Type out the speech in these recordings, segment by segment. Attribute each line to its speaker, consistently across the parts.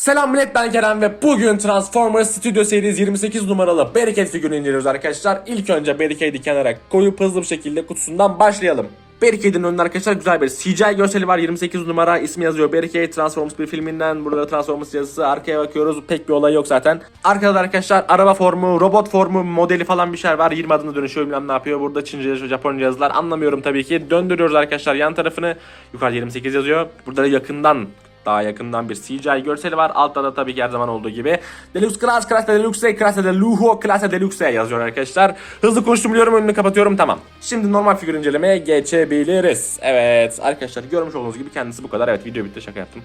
Speaker 1: Selam millet ben Kerem ve bugün Transformers Studio Series 28 numaralı Barricade figürünü inceliyoruz arkadaşlar. İlk önce Barricade'i kenara koyup hızlı bir şekilde kutusundan başlayalım. Barricade'in önünde arkadaşlar güzel bir CGI görseli var. 28 numara ismi yazıyor Barricade Transformers bir filminden. Burada Transformers yazısı arkaya bakıyoruz. Pek bir olay yok zaten. Arkada da arkadaşlar araba formu, robot formu, modeli falan bir şeyler var. 20 adına dönüşüyor bilmem ne yapıyor. Burada Çince, Japonca yazılar anlamıyorum tabii ki. Döndürüyoruz arkadaşlar yan tarafını. Yukarıda 28 yazıyor. Burada da yakından daha yakından bir CGI görseli var. Altta da tabii ki her zaman olduğu gibi Deluxe Class, Class Deluxe, Class de Lujo, Class Deluxe yazıyor arkadaşlar. Hızlı konuştum biliyorum önünü kapatıyorum tamam. Şimdi normal figür incelemeye geçebiliriz. Evet arkadaşlar görmüş olduğunuz gibi kendisi bu kadar. Evet video bitti şaka yaptım.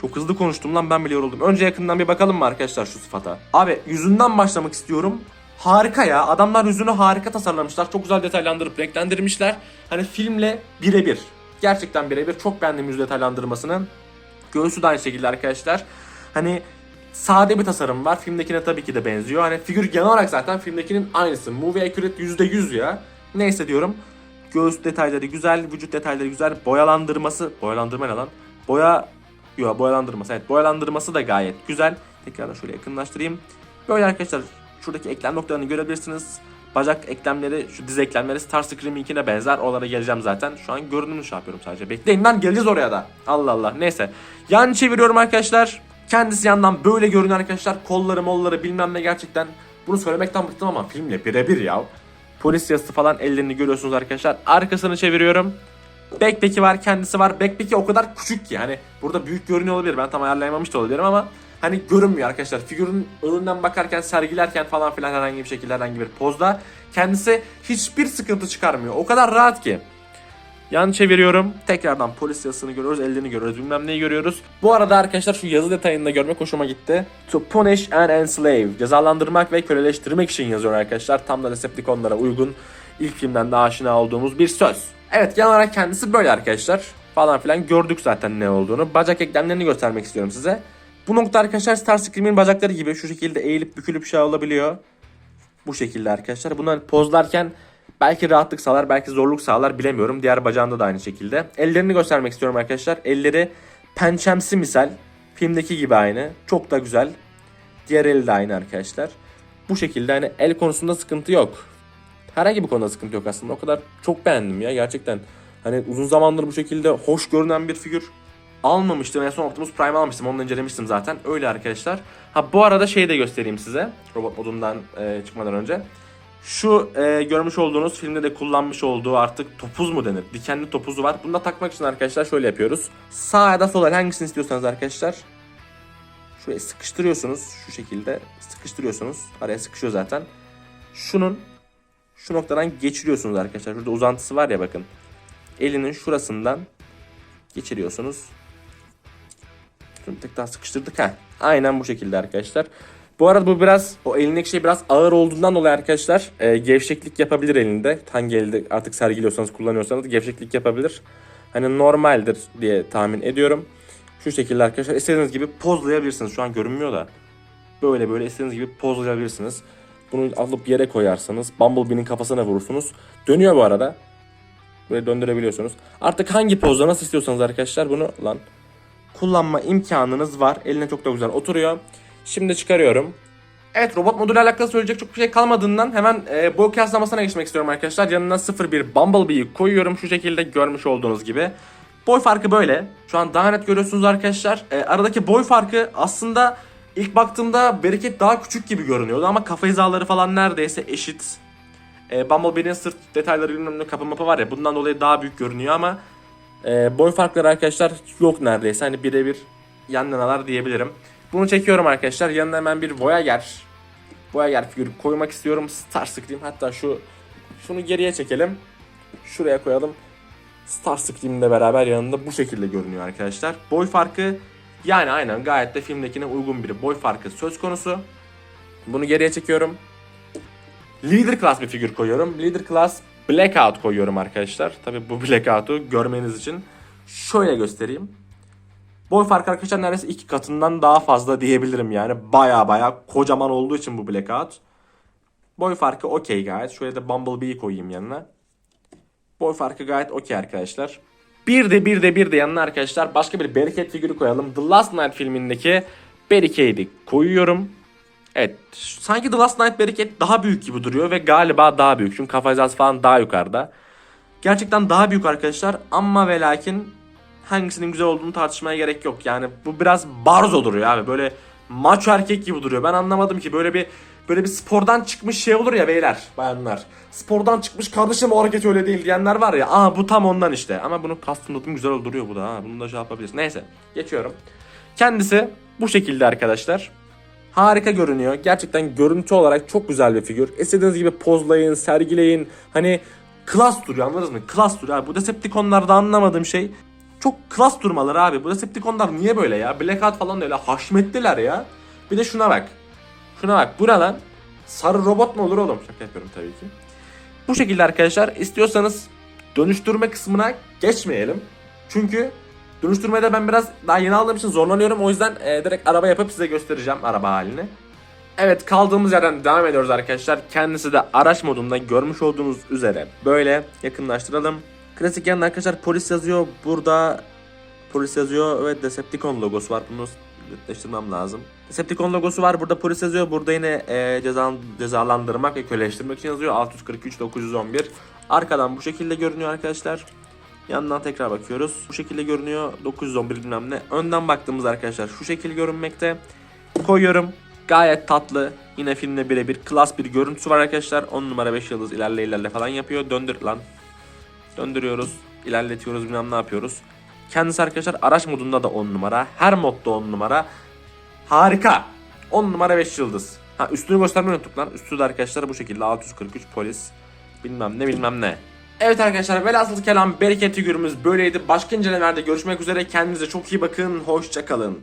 Speaker 1: Çok hızlı konuştum lan ben bile yoruldum. Önce yakından bir bakalım mı arkadaşlar şu sıfata? Abi yüzünden başlamak istiyorum. Harika ya. Adamlar yüzünü harika tasarlamışlar. Çok güzel detaylandırıp renklendirmişler. Hani filmle birebir. Gerçekten birebir. Çok beğendim yüz detaylandırmasını. Göğsü de aynı şekilde arkadaşlar. Hani sade bir tasarım var. Filmdekine tabii ki de benziyor. Hani figür genel olarak zaten filmdekinin aynısı. Movie accurate %100 ya. Neyse diyorum. Göğüs detayları güzel, vücut detayları güzel. Boyalandırması, boyalandırma ne lan? Boya, yok boyalandırması evet. Boyalandırması da gayet güzel. Tekrardan şöyle yakınlaştırayım. Böyle arkadaşlar şuradaki eklem noktalarını görebilirsiniz. Bacak eklemleri, şu diz eklemleri Starscream'inkine benzer. Oralara geleceğim zaten. Şu an görünümünü şey yapıyorum sadece. Bekleyin lan geleceğiz oraya da. Allah Allah. Neyse. Yan çeviriyorum arkadaşlar. Kendisi yandan böyle görünüyor arkadaşlar. Kolları molları bilmem ne gerçekten. Bunu söylemekten bıktım ama filmle birebir ya. Polis yazısı falan ellerini görüyorsunuz arkadaşlar. Arkasını çeviriyorum. Backpack'i var, kendisi var. Backpack'i o kadar küçük ki hani burada büyük görünüyor olabilir. Ben tam ayarlayamamış da olabilirim ama hani görünmüyor arkadaşlar. Figürün önünden bakarken, sergilerken falan filan herhangi bir şekilde herhangi bir pozda kendisi hiçbir sıkıntı çıkarmıyor. O kadar rahat ki. Yan çeviriyorum. Tekrardan polis yazısını görüyoruz, ellerini görüyoruz, bilmem neyi görüyoruz. Bu arada arkadaşlar şu yazı detayını da görmek hoşuma gitti. To punish and enslave. Cezalandırmak ve köleleştirmek için yazıyor arkadaşlar. Tam da Decepticonlara uygun. ilk filmden de aşina olduğumuz bir söz. Evet genel olarak kendisi böyle arkadaşlar. Falan filan gördük zaten ne olduğunu. Bacak eklemlerini göstermek istiyorum size. Bu nokta arkadaşlar Starscream'in bacakları gibi şu şekilde eğilip bükülüp şey olabiliyor. Bu şekilde arkadaşlar. Bunlar pozlarken belki rahatlık sağlar, belki zorluk sağlar bilemiyorum. Diğer bacağında da aynı şekilde. Ellerini göstermek istiyorum arkadaşlar. Elleri pençemsi misal. Filmdeki gibi aynı. Çok da güzel. Diğer eli de aynı arkadaşlar. Bu şekilde hani el konusunda sıkıntı yok. Herhangi bir konuda sıkıntı yok aslında. O kadar çok beğendim ya gerçekten. Hani uzun zamandır bu şekilde hoş görünen bir figür almamıştım. En son Optimus Prime almıştım. Onu incelemiştim zaten. Öyle arkadaşlar. Ha bu arada şeyi de göstereyim size. Robot modundan e, çıkmadan önce. Şu e, görmüş olduğunuz filmde de kullanmış olduğu artık topuz mu denir? Dikenli topuzu var. Bunu da takmak için arkadaşlar şöyle yapıyoruz. Sağ ya da sol el hangisini istiyorsanız arkadaşlar. Şuraya sıkıştırıyorsunuz. Şu şekilde sıkıştırıyorsunuz. Araya sıkışıyor zaten. Şunun şu noktadan geçiriyorsunuz arkadaşlar. Şurada uzantısı var ya bakın. Elinin şurasından geçiriyorsunuz. Şunu bir daha sıkıştırdık ha. Aynen bu şekilde arkadaşlar. Bu arada bu biraz o elindeki şey biraz ağır olduğundan dolayı arkadaşlar e, gevşeklik yapabilir elinde. Hangi elde artık sergiliyorsanız kullanıyorsanız gevşeklik yapabilir. Hani normaldir diye tahmin ediyorum. Şu şekilde arkadaşlar istediğiniz gibi pozlayabilirsiniz. Şu an görünmüyor da. Böyle böyle istediğiniz gibi pozlayabilirsiniz. Bunu alıp yere koyarsanız Bumblebee'nin kafasına vurursunuz. Dönüyor bu arada. Böyle döndürebiliyorsunuz. Artık hangi pozda nasıl istiyorsanız arkadaşlar bunu lan kullanma imkanınız var. Eline çok da güzel oturuyor. Şimdi çıkarıyorum. Evet robot moduyla alakalı söyleyecek çok bir şey kalmadığından hemen e, boy kıyaslamasına geçmek istiyorum arkadaşlar. Yanına 01 Bumblebee'yi koyuyorum şu şekilde görmüş olduğunuz gibi. Boy farkı böyle. Şu an daha net görüyorsunuz arkadaşlar. E, aradaki boy farkı aslında ilk baktığımda bereket daha küçük gibi görünüyordu ama kafa hizaları falan neredeyse eşit. E, Bumblebee'nin sırt detayları bilmem ne kapı mapı var ya bundan dolayı daha büyük görünüyor ama e, boy farkları arkadaşlar yok neredeyse. Hani birebir yan yanalar diyebilirim. Bunu çekiyorum arkadaşlar. Yanına hemen bir Voyager. Voyager figürü koymak istiyorum. Starscream. Hatta şu şunu geriye çekelim. Şuraya koyalım. Starscream'le beraber yanında bu şekilde görünüyor arkadaşlar. Boy farkı yani aynen gayet de filmdekine uygun bir boy farkı söz konusu. Bunu geriye çekiyorum. Leader Class bir figür koyuyorum. Leader Class Blackout koyuyorum arkadaşlar. Tabi bu Blackout'u görmeniz için şöyle göstereyim. Boy farkı arkadaşlar neredeyse iki katından daha fazla diyebilirim yani. Baya baya kocaman olduğu için bu Blackout. Boy farkı okey gayet. Şöyle de Bumblebee'yi koyayım yanına. Boy farkı gayet okey arkadaşlar. Bir de bir de bir de yanına arkadaşlar başka bir Bearcat figürü koyalım. The Last Night filmindeki Barricade'i koyuyorum. Evet. Sanki The Last Night Barricade daha büyük gibi duruyor ve galiba daha büyük. Çünkü kafa hizası falan daha yukarıda. Gerçekten daha büyük arkadaşlar ama ve lakin hangisinin güzel olduğunu tartışmaya gerek yok. Yani bu biraz barzo duruyor abi. Böyle maço erkek gibi duruyor. Ben anlamadım ki böyle bir böyle bir spordan çıkmış şey olur ya beyler, bayanlar. Spordan çıkmış kardeşim o hareket öyle değil diyenler var ya. Aa bu tam ondan işte. Ama bunu custom güzel duruyor bu da ha. Bunu da şey yapabiliriz. Neyse geçiyorum. Kendisi bu şekilde arkadaşlar. Harika görünüyor. Gerçekten görüntü olarak çok güzel bir figür. İstediğiniz gibi pozlayın, sergileyin. Hani klas duruyor anladınız mı? Klas duruyor. Bu Decepticonlarda anlamadığım şey çok klas durmaları abi. Bu Decepticonlar niye böyle ya? Blackout falan da öyle haşmetliler ya. Bir de şuna bak. Şuna bak. Bu ne lan? Sarı robot mu olur oğlum? Şaka yapıyorum tabii ki. Bu şekilde arkadaşlar istiyorsanız dönüştürme kısmına geçmeyelim. Çünkü dönüştürmede ben biraz daha yeni aldığım için zorlanıyorum. O yüzden e, direkt araba yapıp size göstereceğim araba halini. Evet kaldığımız yerden devam ediyoruz arkadaşlar. Kendisi de araç modunda görmüş olduğunuz üzere böyle yakınlaştıralım. Klasik yanında arkadaşlar polis yazıyor. Burada polis yazıyor ve Decepticon logosu var. Bunu netleştirmem lazım. Decepticon logosu var. Burada polis yazıyor. Burada yine e, ceza, cezalandırmak ve köleleştirmek için yazıyor. 643 911. Arkadan bu şekilde görünüyor arkadaşlar. Yandan tekrar bakıyoruz. Bu şekilde görünüyor. 911 bilmem ne. Önden baktığımız arkadaşlar şu şekil görünmekte. Koyuyorum. Gayet tatlı. Yine filmle birebir. Klas bir görüntüsü var arkadaşlar. 10 numara 5 yıldız ilerle ilerle falan yapıyor. Döndür lan. Döndürüyoruz. ilerletiyoruz bilmem ne yapıyoruz. Kendisi arkadaşlar araç modunda da 10 numara. Her modda 10 numara. Harika. 10 numara 5 yıldız. Ha üstünü göstermeyi unuttuk lan. Üstü de arkadaşlar bu şekilde 643 polis. Bilmem ne bilmem ne. Evet arkadaşlar velhasıl kelam bereket figürümüz böyleydi. Başka incelemelerde görüşmek üzere. Kendinize çok iyi bakın. Hoşçakalın.